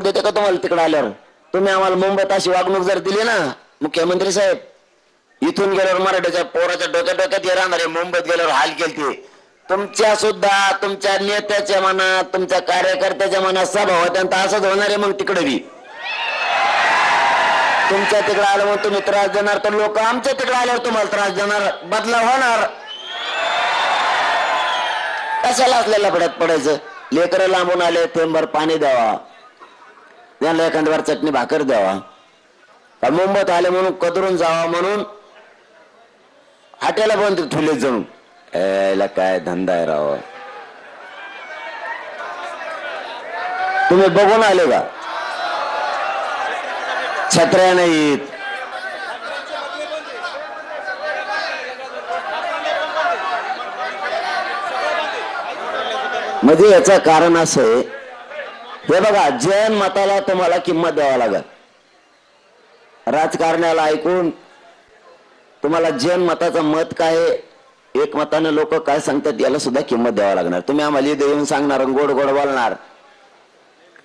देते का तुम्हाला तिकडे आल्यावर? तुम्ही आम्हाला मुंबईत अशी वागणूक जर दिली ना मुख्यमंत्री साहेब इथून गेल्यावर मराठीच्या पोराच्या डोक्या डोक्यात राहणार आहे. मुंबईत गेल्यावर हाल केलते. तुमच्या सुद्धा तुमच्या नेत्याच्या मनात तुमच्या कार्यकर्त्याच्या मनात सभा होत्या असंच होणार आहे मग तिकडे बी. तुमच्या तिकडे आलं मग तुम्ही त्रास देणार तर लोक आमच्या तिकडे आल्यावर तुम्हाला त्रास देणार. बदला होणार. कशाला असलेल्या पडत पडायचं? लेकरं लांबून आले थेंबर पाणी द्यावा. त्यांना एखाद्यावर चटणी भाकर द्यावा. का मुंबईत आले म्हणून कदरून जावा म्हणून? हाट्याला बंद ठुले जाऊन याला काय धंदा आहे राव. तुम्ही बघून आले का? छत्र्या नाहीत. म्हणजे याचं कारण असं आहे हे बघा जैन मताला तुम्हाला किंमत द्यावा लागल. राजकारण्याला ऐकून तुम्हाला जैन मताचं मत काय आहे, एक लोक काय सांगतात याला सुद्धा किंमत द्यावा लागणार. तुम्ही आम्हाला इथे येऊन सांगणार आणि गोड गोड बोलणार.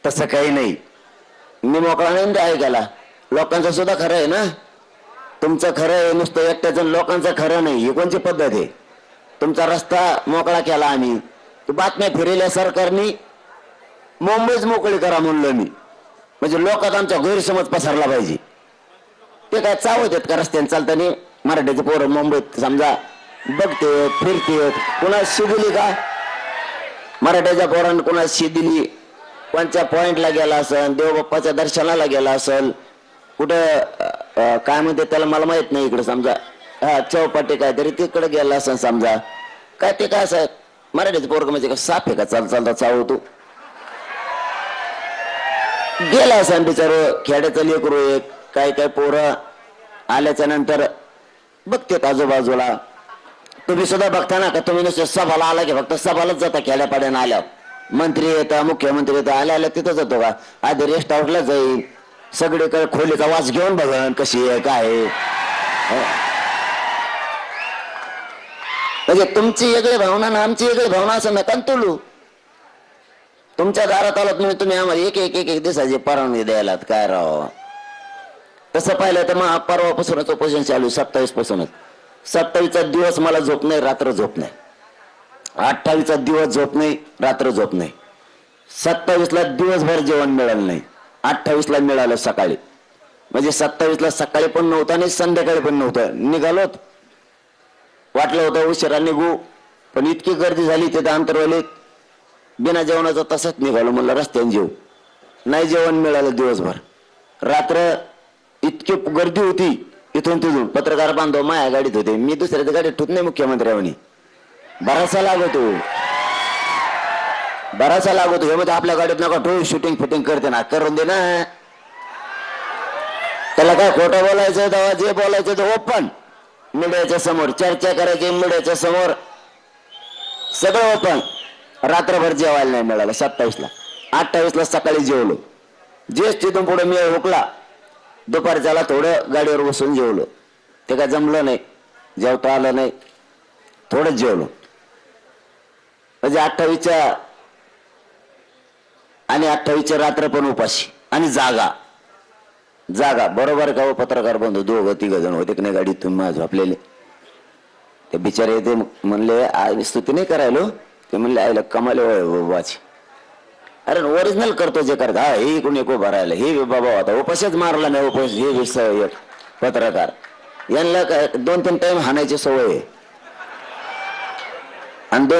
तसं काही नाही. मी मोकळा नाही ते ऐकायला. लोकांचं सुद्धा खरं आहे ना? तुमचं खरं आहे नुसतं एकट्याचं लोकांचं खरं नाही. ही कोणची पद्धत आहे? तुमचा रस्ता मोकळा केला आम्ही. बातम्या फिरेल्या सरकारनी मुंबईच मोकळी करा म्हणलं मी. म्हणजे लोकात आमचा गैरसमज पसरला पाहिजे. ते काय चावत आहेत का रस्त्याने चालताना? मराठीचे पोरं मुंबईत समजा बघते फिरते कुणा शी दिली का? मराठ्याच्या पोरांना कुणा शी दिली? कोणत्या पॉइंटला गेला असेल देवबाप्पाच्या दर्शनाला गेला असेल कुठं काय म्हणते त्याला मला माहीत नाही इकडे समजा. हा चौपाटी काहीतरी तिकडे गेला असेल समजा. काय ते काय असं मराठीचं पोरग म्हणजे का साप आहे का? चाल चालता चावतो. गेला असं बिचार खेड्याचं लेकरू एक काय काय पोरं आल्याच्यानंतर बघतेत आजूबाजूला. तुम्ही सुद्धा बघता ना का तुम्ही नुसतं सभाला आला की फक्त सभालाच जाता खेड्यापाड्यानं आल्या मंत्री येतात मुख्यमंत्री येतं आल्या आल्या तिथं जातो का? आधी रेस्ट हाऊसला जाईल सगळीकडे खोलीचा वास घेऊन बघन कशी आहे काय आहे. म्हणजे तुमची वेगळी भावना ना आमची वेगळी भावना असं नका तुलू. तुमच्या दारात आलात म्हणजे तुम्ही आम्हाला एक एक एक एक दिवसाची परवानगी द्यायलात. काय राव? तसं पाहिलं तर मग परवापासूनच उपोषण चालू सत्तावीस पासूनच सत्तावीसचा दिवस मला झोप नाही रात्र झोप नाही. अठ्ठावीसचा दिवस झोप नाही रात्र झोप नाही. सत्तावीसला दिवसभर जेवण मिळालं नाही. अठ्ठावीसला मिळालं सकाळी. म्हणजे सत्तावीसला सकाळी पण नव्हतं आणि संध्याकाळी पण नव्हतं. निघालोत. वाटलं होतं उशिरा निघू पण इतकी गर्दी झाली तिथं अंतरवाले बिना जेवणाचं तसाच निघालो म्हणलं रस्त्याने जेव नाही जेवण मिळालं दिवसभर. रात्र इतकी गर्दी होती इथून तिथून. पत्रकार बांधव माया गाडीत होते. मी दुसऱ्याच्या गाडीत ठेवत नाही मुख्यमंत्र्यांनी बराचसा लागतो. बराचसा लागतो. हे मध्ये आपल्या गाडीत नका ठेवू शूटिंग फिटिंग करते ना. करून दे ना. त्याला काय खोटं बोलायचं तेव्हा जे बोलायचं ते ओपन मीडियाच्या समोर चर्चा करायची मीडियाच्या समोर सगळं ओपन रात्रभर जेवायला नाही मिळालं सत्तावीसला. अठ्ठावीसला सकाळी जेवलो. जेच तिथून पुढे मी हुकला. दुपारच्याला थोडं गाडीवर बसून जेवलो. ते काय जमलं नाही. जेवता आलं नाही. थोडंच जेवलो. म्हणजे अठ्ठावीसच्या आणि अठ्ठावीसच्या रात्र पण उपाशी आणि जागा. जागा. बरोबर का हो, पत्रकार बंधू? दोघं तिघ जण होते की नाही गाडीत तुम्ही झोपलेले ते बिचारे ते म्हणले आज स्तुती नाही करायलो. ते म्हणले आईला कमाले हो बाबाची. अरे ओरिजिनल करतो जे करता. हा हे इकडून एक उभा राहिला. हे बाबा होता उपाशीच मारला नाही उपास हे विस एक पत्रकार. यांना काय दोन तीन टाइम हाणायची सवय आहे. आणि दोन